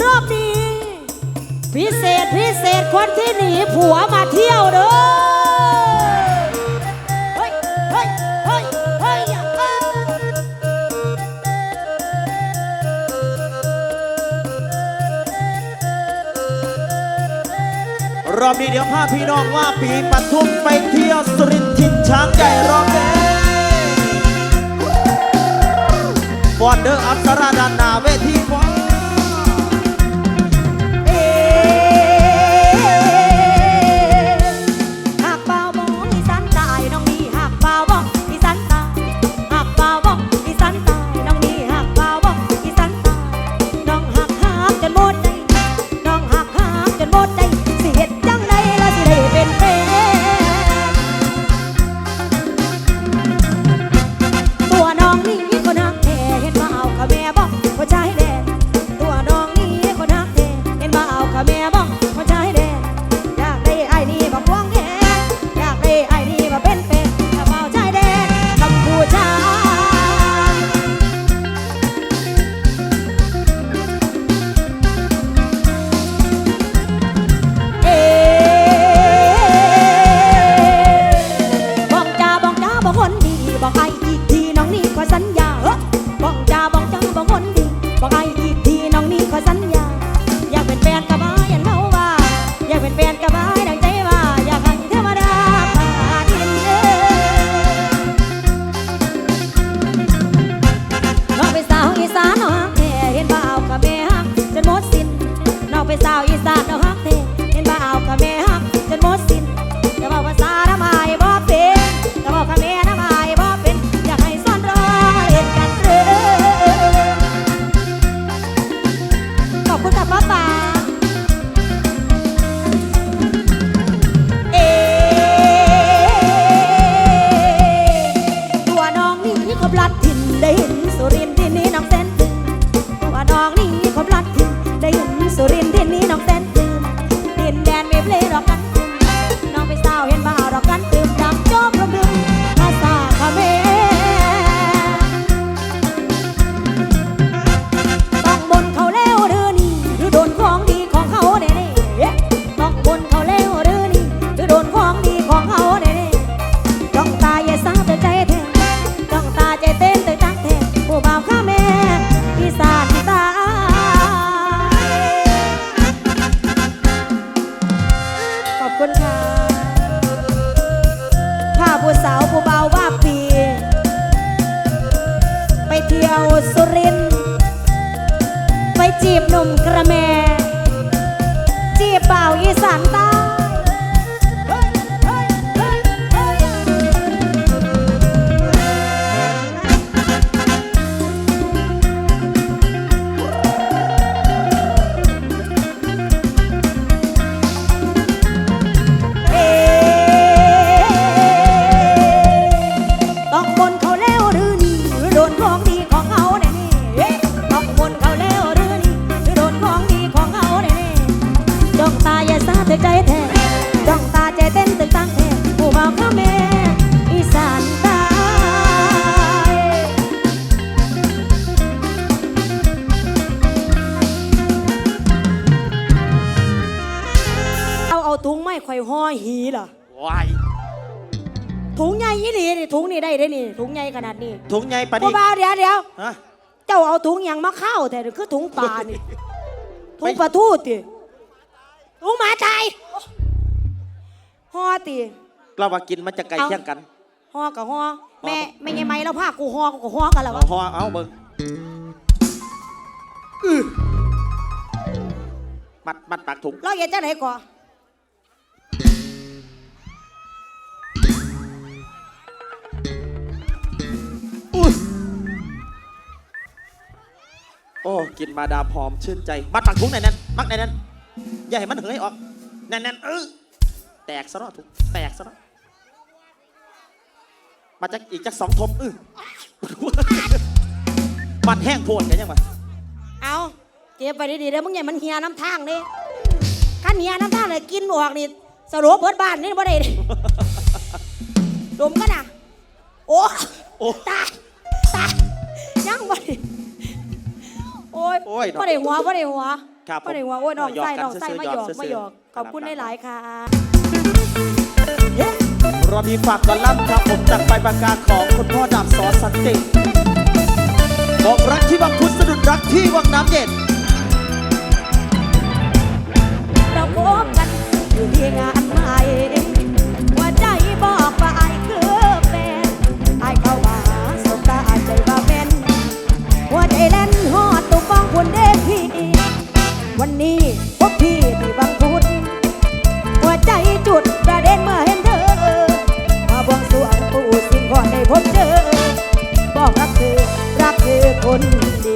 รอบนี้ พิเศษพิเศษคนที่หนีผัวมาเที่ยวเด้อเฮ้ยเฮ้ยเฮ้ยเฮ้ยเอ้ยรอบนี้เดี๋ยวพาพี่น้องว่าปีปัทุมไปเที่ยวสุรินทินช้างใหญ่รอบแรกฟอนเดอร์อัศราดานาเวทีฟ ได้ได้นี่ถุงใหญ่ขนาดนี้ถุงใหญ่ปะนี่นี้บ้าเดี๋ยวเดี๋ยวเจ้าเอาถุงยังมาเข้าแต่คือถุงปลานี่ถุงปลาทูติถุงหมาตายห่อติเราว่ากินมันจะไกลเที่ยงกันห่อกับห่อแม่ไม่ใช่ไงแล้วผ้ากูห่อกูก็ห่อกันแล้วะเอาห่อเอาเบิ่งบัดมัดปากถุงเราเห็นจังไหนก่อ โอ้ กินมาดามหอมชื่นใจ มัดปากถุงในนั้น มักในนั้น อย่าให้มันเหยออกแน่นๆเออแตกซะแล้วทุกแตกซะแล้วมาจากอีกจากสองทมเออมันแห้งโพดกันยังไงเอาเก็บไปดีๆแล้วมึงอย่ามันเฮียน้ำทางนี่ขั้นเฮียน้ำทางเลยกินออกนี่สรุปเบิดบ้านนี่บ่ได้ดมกันอะ โอ้ตายตายยังไง โอ้ยน้บ่ได้หัวบ่ได้หัวครับ่ได้หัวโอ้ยน้องหกไส้กัน้องไส้ซื่มาหยอกหมาหยอกขอบคุณครัหลายๆค่ะเรามีฝากกอลัมน์ครับผมจากใบประกาศของคุณพ่อดาบสอสันติบอกรักที่บางคุณสะดุดรักที่วังน้ำเย็น เราพบกันอยู่ที่งานใหม่ วันนี้พบพี่ที่บางพุทหัวใจจุดประเด็นเมื่อเห็นเธอ มาบวงสรวงปู่สิ่งก่อนได้พบเจอ บอกรักเธอ รักเธอคนเดียว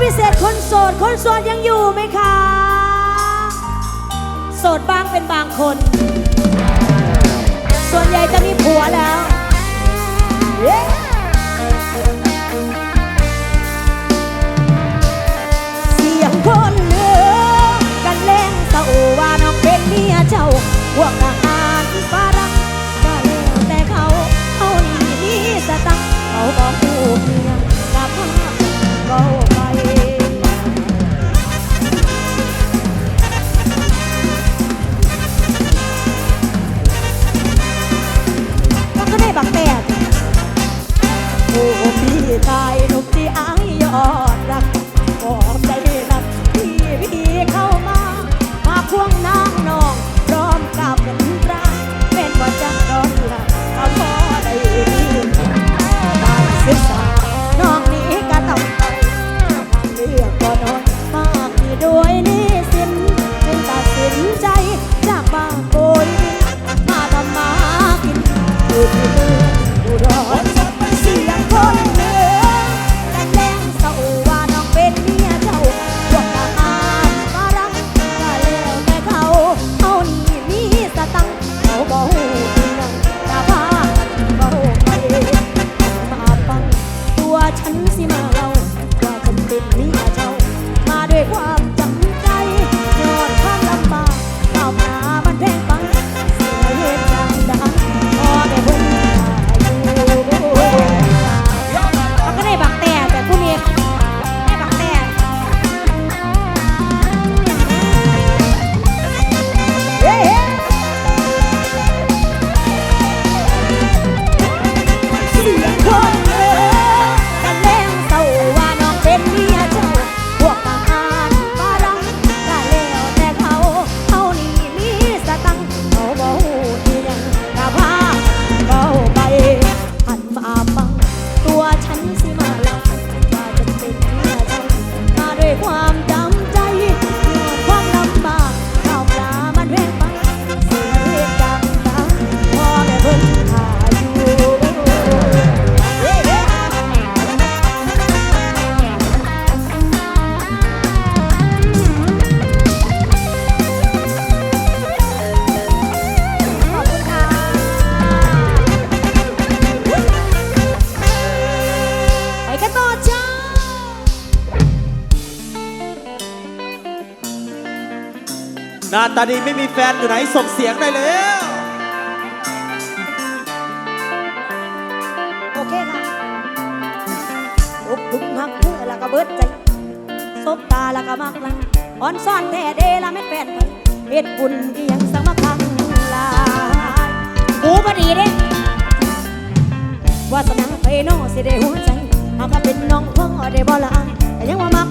พิเศษคนโสด คนโสดยังอยู่ไหมคะ โสดบ้างเป็นบางคน ส่วนใหญ่จะมีผัวแล้วเย้เสียงคนเลือกันเล่นเศร้าว่าน้องเป็นเมียเจ้าพวกทหารฝรั่งก็แล้วแต่เขา เขานี่มีสตังเขาบอกผู้เมียกับผ้า ตายทุกที่อ้าง ตาดีไม่มีแฟนอยู่ไหนส่งเสียงได้เลยโอเคค่ะลุกลุกมักเพื่อแล้วก็เบิดใจซบตาแล้วก็มักละอ่อนซ่อนแท้เดละไม่แฟนไปเหตุบุญกี่ยงสมาคังลายหูบดีเด้ว่าสนาไปน้องสิได้หัวใจหากเป็นน้องเพิ่งได้บ่ละแต่ยังว่ามัก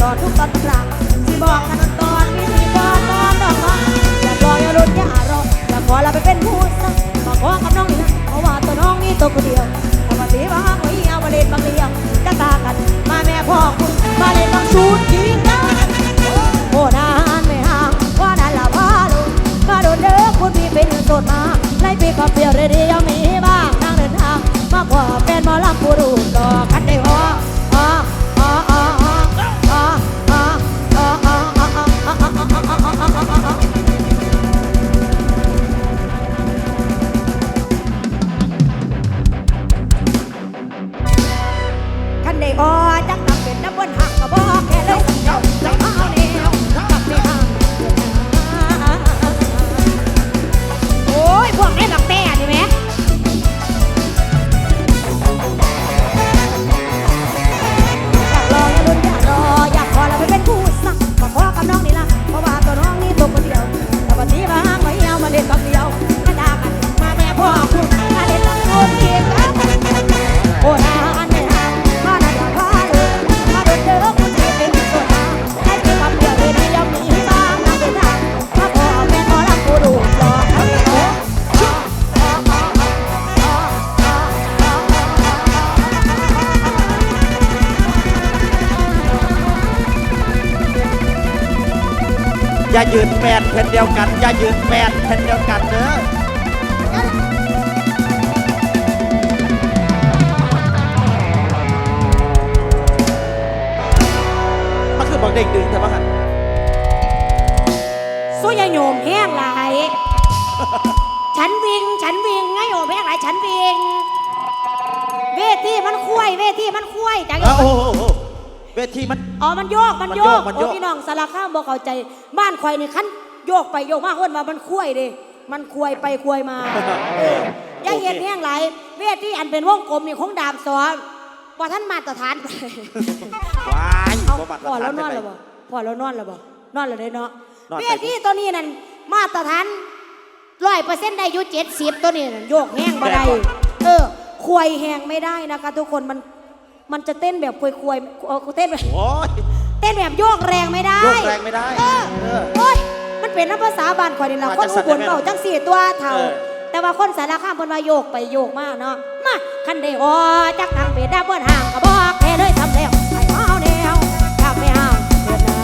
ณ์สิบอทุกตอนตำราที่บอกกันตอนวิธีการนอนดอกไม้อย่ารอยอย่าลุ้นอย่ารออย่าขอเราไปเป็นผู้สักมาขอกับน้องนี่นะเพราะว่าตัวน้องนี่ตัวคนเดียวเอามาตีมาไว้เอามาเล่นบางเลี้ยงจะตากัน มาแม่พ่อคุณมาเล่นบางชุดยิงกันโอ้นานไม่ห่างว่านั่นละพาลุมาโดนเด้อคุณพี่เป็นโสดมาไล่ปีก็เปลี่ยวเรียวมีบ้างนั่งเดินทางมากกว่าเป็นหมอลำผู้รู้ดอก อย่ายืนแปดเช่นเดียวกัน อย่ายืนแปดเช่นเดียวกันเด้อมันคือบอกเด็กดึงแต่ว่าหันสู้ยายโยมแห้งหลาย ฉันวิ่ง ฉันวิ่งไงโยมแห้งหลาย ฉันวิ่ง เวทีมันคุ้ยเวทีมันคุ้ยจังเอ้าโอ้โหโอ้โห เวทีมัน อ๋อ มันโยก มันโยกมันโยกโอ้พี่น้องสารข้ามบอกเข้าใจ บ้านข่อยนี่คันโยกไปโยกมาคนว่ามันคุ้ยเดิมันคุ้ยไปคุ้ยมาเอออย่าเห็นแห้งหลายเวทีอันเป็นวงกลมนี่คงดามสอนว่าท่านมาตรฐานไปว้ายเอาบ่บัตรพอแล้วนอนไปแล้วบ่พอแล้วนอนแล้วบ่นอนแล้วได้เนาะนอนไป เวทีตัวนี้นั่นมาตรฐานร้อยเปอร์เซ็นต์ได้อยู่เจ็ดสิบตัวนี้นั่นโยกแห้งบ่ได้เออควายแห้งไม่ได้นะคะ ทุกคนมัน มันจะเต้นแบบควยควยเต้นแบบโอยเต้นแบบโยกแรงไม่ได้ โยกแรงไม่ได้ เออโอ้ยมันเป็นนักภาษาบานขอยนี่แหละคนอุบลเป่าจังสี่ตัวเท่า แต่ว่าคนสารข้ามบนมาโยกไปโยกมากเนาะ มาคันได้ออจักทางเปดาบนห่างก็บอกแค่เลยทำแล้วไอ้เมาแนวทำไม่ห่างเปิดนา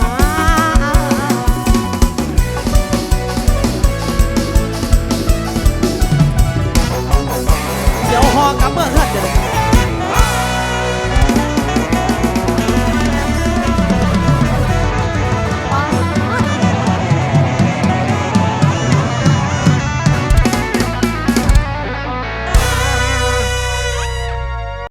เดี๋ยวหอกลับเมื่อเฮือดเะ